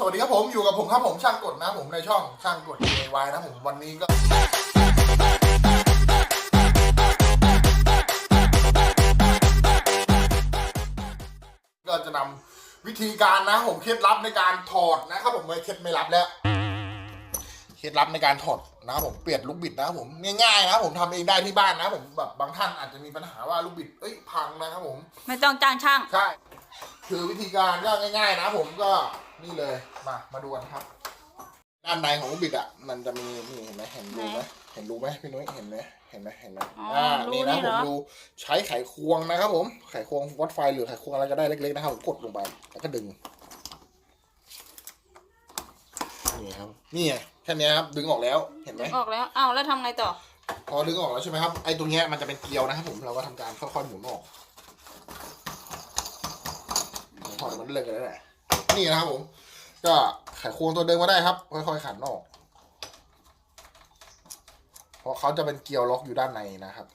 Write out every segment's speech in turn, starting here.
สวัสดีครับผมอยู่กับผมครับผมช่างกดนะผมในช่องช่างกด DIY นะผมวันนี้ก็ ก็จะนำวิธีการนะผมเคล็ดลับในการถอดนะครับผมไม่เคล็ดไม่ลับแล้วเคล็ดลับในการถอดนะครับผมเปลี่ยนลูกบิดนะครับผมง่ายๆนะครับผมทำเองได้ที่บ้านนะผมแบบบางท่านอาจจะมีปัญหาว่าลูกบิดเอ้ยพังนะครับผม ไม่ต้องจ้างช่าง ใช่ คือวิธีการก็ง่าย ๆ นะผมก็ นี่เลยมามาดูกันครับ ด้านในของลูกบิดอะ มันจะมีนี่เห็นไหมเห็นรูไหมเห็นรูไหมพี่นุ้ยเห็นไหมเห็นไหมเห็นไหมอ๋ออ่อ่ารูนี่นะนี่ผเหรมอดูใช้ไขควงนะครับ ผมไขควงวัดไฟหรือไขควงอะไรก็ได้เล็กๆนะครับผมกดลงไปแล้วก็ดึงนี่ครับนี่ไงแค่เนี้ยครับดึงออกแล้วเห็นไหมออกแล้วอ้าวแล้วทำไงต่อ พอดึงออกแล้วใช่ไหมครับไอ้ตรงเนี้ยมันจะเป็นเกลียวนะครับ ผมเราก็ทำการค่อยๆหมุนออกถอดมันเลิกกันแล้วแหละ นี่นะครับผม ก็ไขควงตัวเดิมก็ได้ครับ ค่อยๆขันออกเพราะเขาจะเป็นเกลียวล็อกอยู่ด้านในนะครับ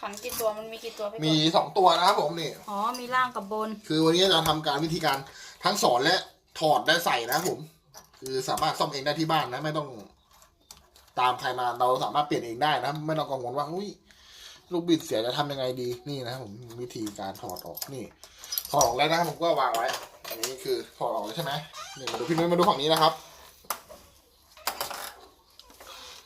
ขันกี่ตัวมันมีกี่ตัวพี่กบมีสองตัวนะครับผมนี่ อ๋อ มีล่างกับบน คือวันนี้จะทำการวิธีการทั้งสอนและถอดและใส่นะครับผม คือสามารถซ่อมเองได้ที่บ้านนะ ไม่ต้องตามใครมาเราสามารถเปลี่ยนเองได้นะ ไม่ต้องกังวลว่าอุ้ยลูกบิดเสียจะทำยังไงดีนี่นะครับผมวิธีการถอดออกนี่ ถอดออกแล้วนะครับผมก็วางไว้ อันนี้คือถอดออกแล้วใช่ไหมนี่มาดูพี่นุ้ยมาดูฝั่งนี้นะครับ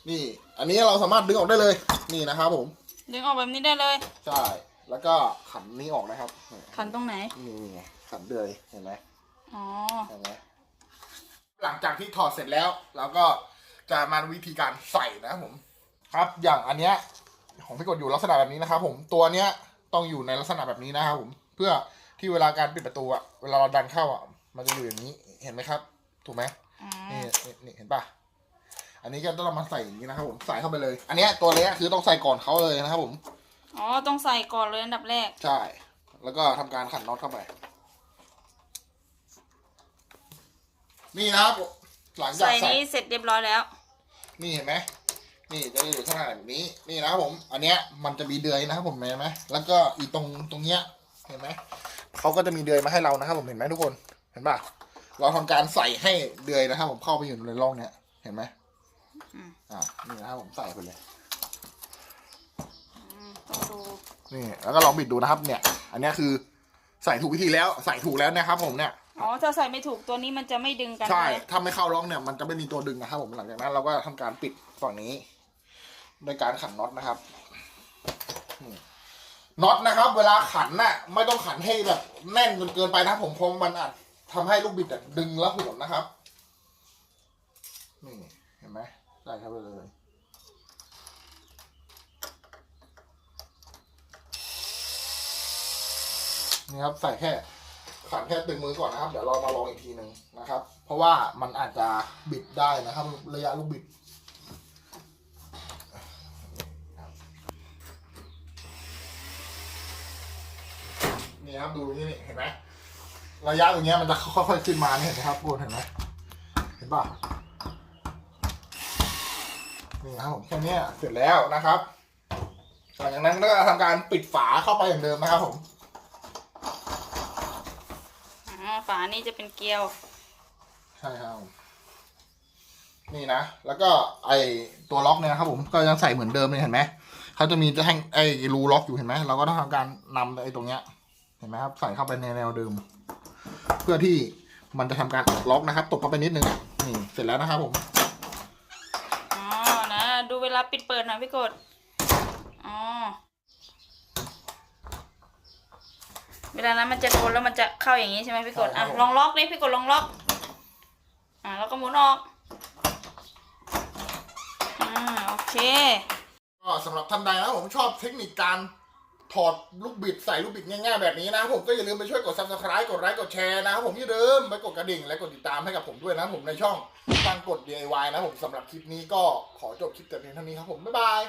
นี่ อันนี้เราสามารถดึงออกได้เลย นี่นะครับผม ดึงออกแบบนี้ได้เลย ใช่ แล้วก็ขันนี้ออกนะครับ ขันตรงไหน นี่ไงขันเลยเห็นไหมอ๋อ เห็นไหมหลังจากที่ถอดเสร็จแล้วเราก็จะมาวิธีการใส่นะครับผม ครับ อย่างอันเนี้ยของพี่กดอยู่ลักษณะแบบนี้นะครับผม ตัวเนี้ยต้องอยู่ในลักษณะแบบนี้นะครับผม เพื่อ ที่เวลาการปิดประตูอะเวลาเราดันเข้าอะมันจะอยู่อย่างนี้เห็นไหมครับ ถูกไหมอ๋อนี่นี่นี่เห็นปะอันนี้ก็ต้องมาใส่อย่างนี้นะครับผมใส่เข้าไปเลย อันเนี้ยตัวเนี้ยคือต้องใส่ก่อนเขาเลยนะครับผมอ๋อต้องใส่ก่อนเลยอันดับแรก ใช่ แล้วก็ทำการขันน็อตเข้าไป นี่นะครับหลังจากใส่ใส่นี้เสร็จเรียบร้อยแล้ว นี่เห็นไหมนี่จะอยู่ขนาดแบบนี้นี่นะครับผม อันเนี้ยมันจะมีเดือยนะครับผมเห็นไหมแล้วก็อีตรงตรงเนี้ยเห็นไหม เขาก็จะมีเดือยมาให้เรานะครับผมเห็นไหมทุกคนเห็นป่ะเราทำการใส่ให้เดือยนะครับผมเข้าไปอยู่ในร่องเนี้ยเห็นไหมอืมอ่านี่นะครับผมใส่ไปเลยอืมต้องดูนี่แล้วก็ลองบิดดูนะครับ เนี่ย อันเนี้ยคือใส่ถูกวิธีแล้วใส่ถูกแล้วนะครับผมเนี่ยอ๋อถ้าใส่ไม่ถูกตัวนี้มันจะไม่ดึงกันใช่ไหมถ้าไม่เข้าล็อกเนี่ยมันจะไม่มีตัวดึงนะครับผมหลังจากนั้นเราก็ทำการปิดฝั่งนี้ โดยการขันน็อตนะครับ น็อตนะครับ เวลาขันน่ะไม่ต้องขันให้แบบแน่นจนเกินไปนะผมพราะมันอาจทำให้ลูกบิดดึงแล้วหวนนะครับนี่เห็นไหมใส่เข้าไปเลยนี่ครับใส่แค่ขันแค่ตึงมือก่อนนะครับ เดี๋ยวเรามาลองอีกทีหนึ่งนะครับ เพราะว่ามันอาจจะบิดได้นะครับ ระยะลูกบิด นี่ครับดูนี่นี่เห็นไหมระยะตรงเนี้ยมันจะค่อยๆขึ้นมาเนี่ยเห็นไหมครับกูเห็นไหมเห็นป่ะนี่ครับผมแค่เนี้ยเสร็จแล้วนะครับหลังจากนั้นก็ทำการปิดฝาเข้าไปอย่างเดิมนะครับผมอ๋อฝานี่จะเป็นเกลียว ใช่ครับ นี่นะ แล้วก็ไอตัวล็อกเนี่ยนะครับผมก็ยังใส่เหมือนเดิมเลยเห็นไหมเขาจะมีจะแท่งไอรูล็อกอยู่เห็นไหมเราก็ต้องทำการนำไอตรงเนี้ย เห็นไหมครับ ใส่เข้าไปในแนวเดิม เพื่อที่มันจะทำการล็อกนะครับตบเข้าไปนิดนึงอะนี่เสร็จแล้วนะครับผมอ๋อนะดูเวลาปิดเปิดหน่อยพี่กดอ๋อเวลานั้นมันจะโดนแล้วมันจะเข้าอย่างนี้ใช่ไหมพี่กดอะใช่ครับผมลองล็อกดิพี่กดลองล็อก อะแล้วก็หมุนออกอ่าโอเคก็สำหรับท่านใดนะผมชอบเทคนิคการ ถอดลูกบิดใส่ลูกบิดง่ายๆแบบนี้นะครับผมก็อย่าลืมไปช่วยกด subscribe กดไลค์กดแชร์นะครับผมอย่าลืมไปกดกระดิ่งและกดติดตามให้กับผมด้วยนะผมในช่องตั้งกด DIY นะผมสำหรับคลิปนี้ก็ขอจบคลิปแต่เพียงเท่านี้ครับผมบ๊ายบาย